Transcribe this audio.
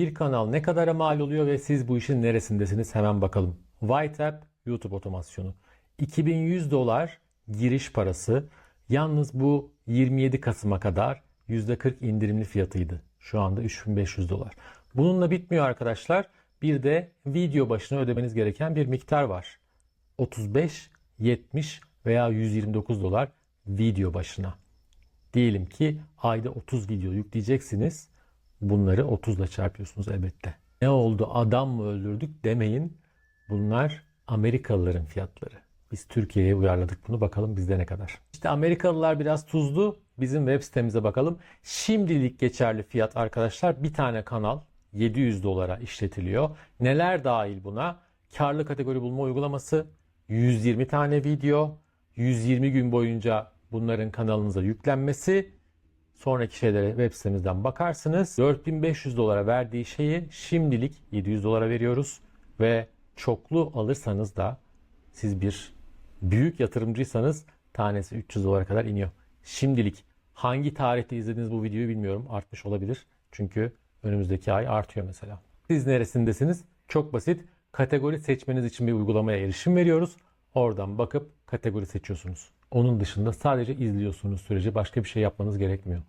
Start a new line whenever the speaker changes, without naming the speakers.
Bir kanal ne kadara mal oluyor ve siz bu işin neresindesiniz hemen bakalım. WhiteApp YouTube otomasyonu. 2100 dolar giriş parası. Yalnız bu 27 Kasım'a kadar %40 indirimli fiyatıydı. Şu anda 3500 dolar. Bununla bitmiyor arkadaşlar. Bir de video başına ödemeniz gereken bir miktar var. 35, 70 veya 129 dolar video başına. Diyelim ki ayda 30 video yükleyeceksiniz. Bunları 30 ile çarpıyorsunuz elbette. Ne oldu adam mı öldürdük demeyin. Bunlar Amerikalıların fiyatları. Biz Türkiye'ye uyarladık bunu bakalım bizde ne kadar. İşte Amerikalılar biraz tuzlu. Bizim web sitemize bakalım. Şimdilik geçerli fiyat arkadaşlar bir tane kanal 700 dolara işletiliyor. Neler dahil buna? Karlı kategori bulma uygulaması, 120 tane video, 120 gün boyunca bunların kanalınıza yüklenmesi, sonraki şeylere web sitemizden bakarsınız. 4500 dolara verdiği şeyi şimdilik 700 dolara veriyoruz ve çoklu alırsanız da siz bir büyük yatırımcıysanız tanesi 300 dolara kadar iniyor. Şimdilik hangi tarihte izlediğiniz bu videoyu bilmiyorum. Artmış olabilir. Çünkü önümüzdeki ay artıyor mesela. Siz neresindesiniz? Çok basit. Kategori seçmeniz için bir uygulamaya erişim veriyoruz. Oradan bakıp kategori seçiyorsunuz. Onun dışında sadece izliyorsunuz sürece başka bir şey yapmanız gerekmiyor.